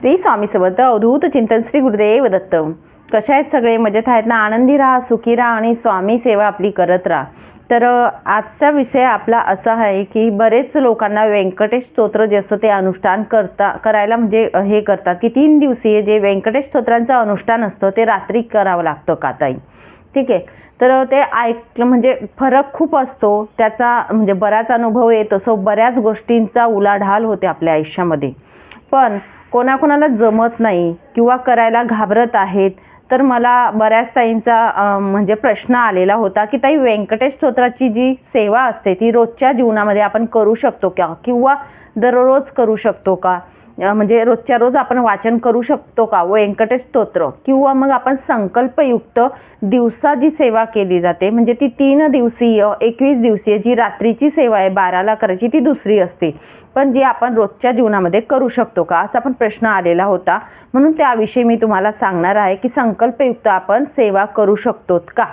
श्री स्वामी समर्थ अवधूत चिंतन श्री गुरुदेव दत्त कशा आहेत सगळे? मजेत आहेत ना? आनंदी राहा सुखी राहा आणि स्वामी सेवा आपली करत राहा. तर आजचा विषय आपला असा आहे की बरेच लोकांना व्यंकटेश स्तोत्र जे असतं ते अनुष्ठान करता करायला म्हणजे हे करतात की तीन दिवसीय जे व्यंकटेश स्तोत्रांचं अनुष्ठान असतं ते रात्री करावं लागतं का ताई? ठीक आहे. तर ते ऐकलं म्हणजे फरक खूप असतो. त्याचा म्हणजे बराच अनुभव येतो सो बऱ्याच गोष्टींचा उलाढाल होते आपल्या आयुष्यामध्ये. पण कोणाकोणाला जमत नाही किंवा करायला घाबरत आहेत तर मला बऱ्याच ताईंचा म्हणजे प्रश्न आलेला होता की ताई व्यंकटेश स्तोत्राची जी सेवा असते ती रोजच्या जीवनामध्ये आपण करू शकतो का? किंवा दररोज करू शकतो का? म्हणजे रोजच्या रोज आपण वाचन करू शकतो का? व्यंकटेश स्तोत्र किंवा मग आपण संकल्पयुक्त दिवसा जी सेवा केली जाते म्हणजे ती तीन दिवसीय एकवीस दिवसीय जी रात्रीची सेवा आहे बाराला करायची ती दुसरी असते. पण जी आपण रोजच्या जीवनामध्ये करू शकतो का? असा पण प्रश्न आलेला होता. म्हणून त्याविषयी मी तुम्हाला सांगणार आहे की संकल्पयुक्त आपण सेवा करू शकतो का?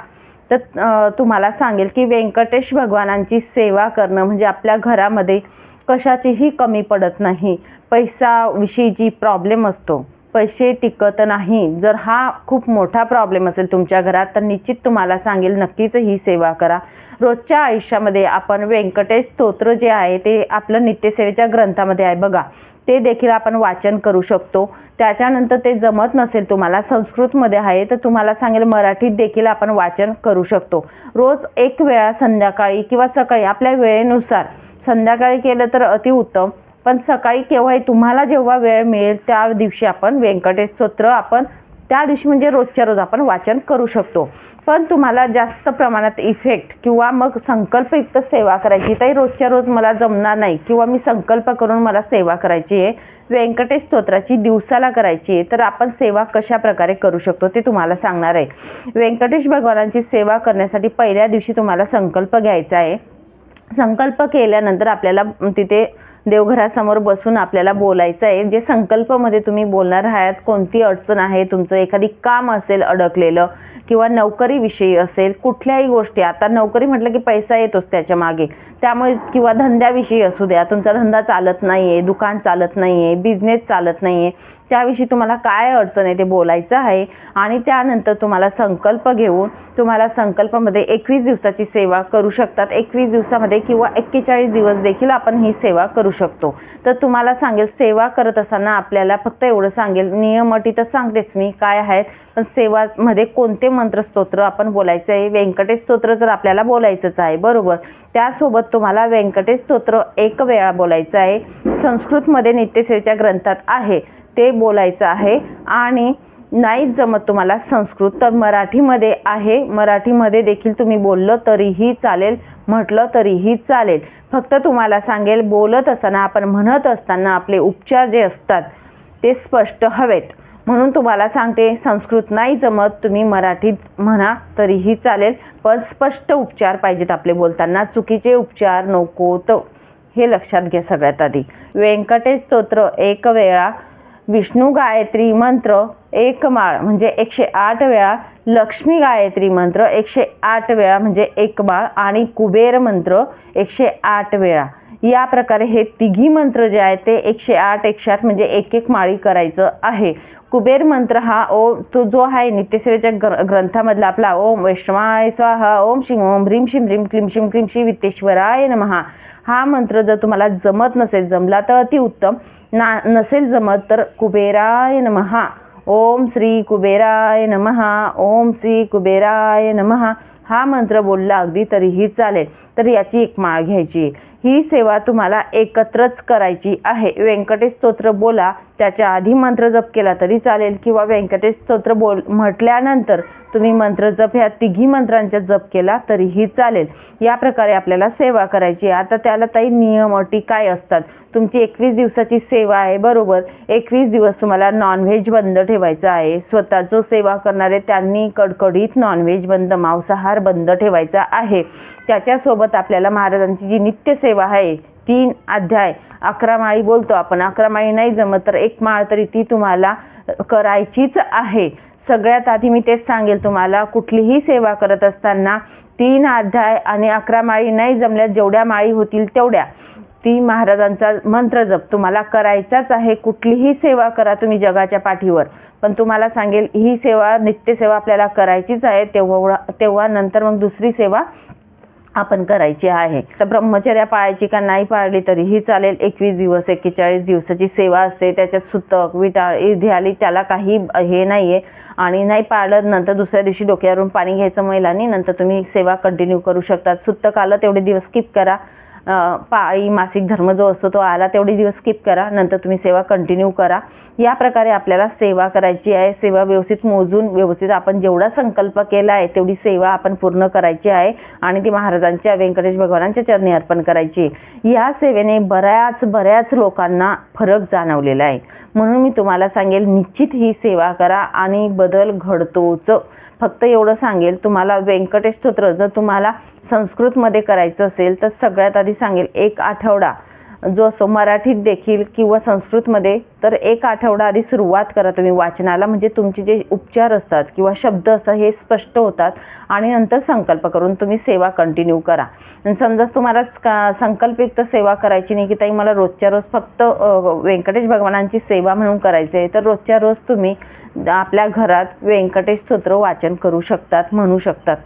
तर तुम्हाला सांगेल की व्यंकटेश भगवानांची सेवा करणं म्हणजे आपल्या घरामध्ये कशाचीही कमी पडत नाही. पैसाविषयी जी प्रॉब्लेम असतो पैसे टिकत नाही. जर हा खूप मोठा प्रॉब्लेम असेल तुमच्या घरात तर निश्चित तुम्हाला सांगेल नक्कीच ही सेवा करा. रोजच्या आयुष्यामध्ये आपण व्यंकटेश स्तोत्र जे आहे ते आपलं नित्यसेवेच्या ग्रंथामध्ये आहे बघा. ते देखील आपण वाचन करू शकतो. त्याच्यानंतर ते जमत नसेल तुम्हाला संस्कृतमध्ये आहे तर तुम्हाला सांगेल मराठीत देखील आपण वाचन करू शकतो. रोज एक वेळा संध्याकाळी किंवा सकाळी आपल्या वेळेनुसार संध्याकाळी केलं तर अतिउत्तम पण सकाळी केव्हाही तुम्हाला जेव्हा वेळ मिळेल त्या दिवशी आपण व्यंकटेश स्तोत्र आपण त्या दिवशी म्हणजे रोजच्या रोज आपण वाचन करू शकतो. पण तुम्हाला जास्त प्रमाणात इफेक्ट किंवा मग संकल्पयुक्त सेवा करायची तरी रोजच्या रोज मला जमणार नाही किंवा मी संकल्प करून मला सेवा करायची आहे व्यंकटेश स्तोत्राची दिवसाला करायची आहे तर आपण सेवा कशा प्रकारे करू शकतो ते तुम्हाला सांगणार आहे. व्यंकटेश भगवानांची सेवा करण्यासाठी पहिल्या दिवशी तुम्हाला संकल्प घ्यायचा आहे. संकल्प केल्यानंतर आपल्याला तिथे देवघरासमोर बसून आपल्याला बोलायचं आहे जे संकल्पमध्ये तुम्ही बोलणार आहात कोणती अडचण आहे तुमचं एखादी काम असेल अडकलेलं किंवा नोकरीविषयी असेल कुठल्याही गोष्टी आता नोकरी म्हटलं की पैसा येतोच त्याच्यामागे. त्यामुळे किंवा धंद्याविषयी असू द्या तुमचा धंदा चालत नाही आहे दुकान चालत नाही आहे बिझनेस चालत नाही आहे त्याविषयी तुम्हाला काय अडचण आहे ते बोलायचं आहे आणि त्यानंतर तुम्हाला संकल्प घेऊन तुम्हाला संकल्पामध्ये एकवीस दिवसाची सेवा करू शकतात. एकवीस दिवसामध्ये किंवा एक्केचाळीस दिवस देखील आपण ही सेवा करू शकतो. तर तुम्हाला सांगेल सेवा करत असताना आपल्याला फक्त एवढं सांगेल नियम अटी तर सांगतेच मी काय आहेत पण सेवामध्ये कोणते मंत्रस्तोत्र आपण बोलायचं आहे? व्यंकटेश स्तोत्र तर आपल्याला बोलायचंच आहे बरोबर? त्यासोबत तुम्हाला व्यंकटेश स्तोत्र एक वेळा बोलायचं आहे. संस्कृतमध्ये नित्यसेवेच्या ग्रंथात आहे. ते बोलायचं आहे. आणि नाहीच जमत तुम्हाला संस्कृत तर मराठीमध्ये आहे. मराठीमध्ये देखील तुम्ही बोललं तरीही चालेल म्हटलं तरीही चालेल. फक्त तुम्हाला सांगेल बोलत असताना आपण म्हणत असताना आपले उपचार जे असतात ते स्पष्ट हवेत. म्हणून तुम्हाला सांगते संस्कृत नाही जमत तुम्ही मराठीत म्हणा तरीही चालेल. पण स्पष्ट उपचार पाहिजेत आपले बोलताना. चुकीचे उपचार नको तर हे लक्षात घ्या सगळ्यात आधी. व्यंकटेश स्तोत्र एक वेळा. विष्णू गायत्री मंत्र एक माळ म्हणजे एकशे आठ वेळा. लक्ष्मी गायत्री मंत्र एकशे आठ वेळा म्हणजे एक माळ. आणि कुबेर मंत्र एकशे आठ वेळा. या प्रकारे हे तिघी मंत्र जे आहेत ते एकशे आठ एकशे आठ म्हणजे एक एक माळी करायचं आहे. कुबेर मंत्र हा ओम तो जो आहे नित्यसेवेच्या ग्र ग्रंथामधला आपला ओम वैष्णवाय स्वाहा ओम शिम ओम ह्रीम शिम ह्रीम क्लीम शिम क्लीम श्री वित्तेश्वराय नमहा. हा मंत्र जर तुम्हाला जमत नसेल जमला तर अतिउत्तम ना नसेल जमत तर कुबेराय नमहा. ओम श्री कुबेराय नमहा ओम श्री कुबेराय नमहा. हा मंत्र बोलला अगदी तरीही चालेल. तर याची एक माळ घ्यायची. ही सेवा तुम्हाला एकत्रच करायची आहे. व्यंकटेश स्तोत्र बोला. त्याच्या आधी मंत्र जप केला तरी चालेल. किंवा व्यंकटेश स्तोत्र बोल म्हटल्यानंतर तुम्ही मंत्र जप ह्या तिघी मंत्रांचा जप केला तरीही चालेल. या प्रकारे आपल्याला सेवा करायची आहे. आता त्याला काही नियम अटी काय असतात? तुमची एकवीस दिवसाची सेवा आहे बरोबर. एकवीस दिवस तुम्हाला नॉनव्हेज बंद ठेवायचं आहे. स्वतः जो सेवा करणारे त्यांनी कडकडीत नॉनव्हेज बंद मांसाहार बंद ठेवायचा आहे. त्याच्यासोबत आपल्याला महाराजांची जी नित्य सेवा आहे तीन अध्याय अकरा माळी बोलतो आपण. अकरा माळी नाही जमत तर एक माळ तरी ती तुम्हाला करायचीच आहे. सगळ्यात आधी मी तेच सांगेल तुम्हाला कुठलीही सेवा करत असताना तीन अध्याय आणि अकरा माळी नाही जमल्या जेवढ्या माळी होतील तेवढ्या. ती महाराजांचा मंत्र जप. तुम्हाला करायचाच आहे कुठलीही सेवा करा तुम्ही जगाच्या पाठीवर. पण तुम्हाला सांगेल ही सेवा नित्यसेवा आपल्याला करायचीच आहे तेव्हा तेव्हा नंतर मग दुसरी सेवा आपण करायची आहे. तर ब्रह्मचर्या पाळायची का नाही पाळली तरीही चालेल. एकवीस दिवस एक्केचाळीस दिवसाची सेवा असते. त्याच्यात सुतक विटाळ आली त्याला काही हे नाही आहे आणि नाही पाळलं नंतर दुसऱ्या दिवशी डोक्यावरून पाणी घ्यायचं महिलांनी नंतर तुम्ही सेवा कंटिन्यू करू शकता. सुतक आलं तेवढे दिवस स्किप करा. पाळी मासिक धर्म जो असतो तो आला तेवढे दिवस स्किप करा नंतर तुम्ही सेवा कंटिन्यू करा. या प्रकारे आपल्याला सेवा करायची आहे सेवा व्यवस्थित मोजून व्यवस्थित आपण जेवढा संकल्प केला आहे तेवढी सेवा आपण पूर्ण करायची आहे आणि ती महाराजांच्या व्यंकटेश भगवानांच्या चरणी अर्पण करायची आहे. या सेवेने बऱ्याच बऱ्याच लोकांना फरक जाणवलेला आहे. म्हणून मी तुम्हाला सांगेल निश्चित ही सेवा करा आणि बदल घडतोच. फक्त एवढं सांगेल तुम्हाला व्यंकटेश स्तोत्र जर तुम्हाला संस्कृतमध्ये करायचं असेल तर सगळ्यात आधी सांगेल एक आठवडा. जो असो मराठीत देखील किंवा संस्कृतमध्ये तर एक आठवडा आधी सुरुवात करा तुम्ही वाचनाला. म्हणजे तुमचे जे उपचार असतात किंवा शब्द असतात हे स्पष्ट होतात आणि नंतर संकल्प करून तुम्ही सेवा कंटिन्यू करा. समजा तुम्हाला संकल्पयुक्त सेवा करायची नाही की ताई मला रोजच्या रोज फक्त व्यंकटेश भगवानांची सेवा म्हणून करायची आहे तर रोजच्या रोज तुम्ही आपल्या घरात व्यंकटेश स्तोत्र वाचन करू शकतात म्हणू शकतात.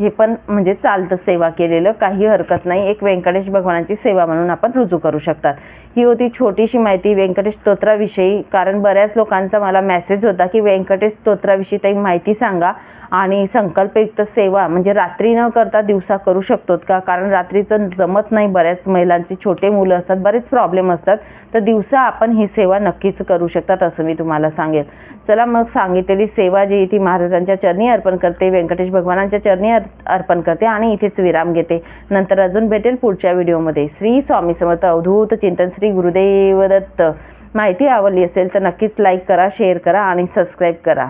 हे पण म्हणजे चालतं सेवा केलेलं काही हरकत नाही. एक व्यंकटेश भगवानाची सेवा म्हणून आपण रुजू करू शकतात. ही होती छोटीशी माहिती व्यंकटेश स्तोत्राविषयी. कारण बऱ्याच लोकांचा मला मेसेज होता की व्यंकटेश स्तोत्राविषयी काही माहिती सांगा. आणि संकल्पयुक्त सेवा म्हणजे रात्री न करता दिवसा करू शकतो का? कारण रात्रीचं जमत नाही बऱ्याच महिलांची. छोटे मुलं असतात बरेच प्रॉब्लेम असतात. तर दिवसा आपण ही सेवा नक्कीच करू शकतात असं मी तुम्हाला सांगेल. चला मग सांगितलेली सेवा जी आहे ती महाराजांच्या चरणी अर्पण करते व्यंकटेश भगवानांच्या चरणी अर्पण करते आणि इथेच विराम घेते. नंतर अजून भेटेल पुढच्या व्हिडिओमध्ये. श्री स्वामी समर्थ अवधूत चिंतन श्री गुरुदेव दत्त माहिती आवडली असेल तर नक्कीच लाईक करा शेअर करा आणि सबस्क्राईब करा.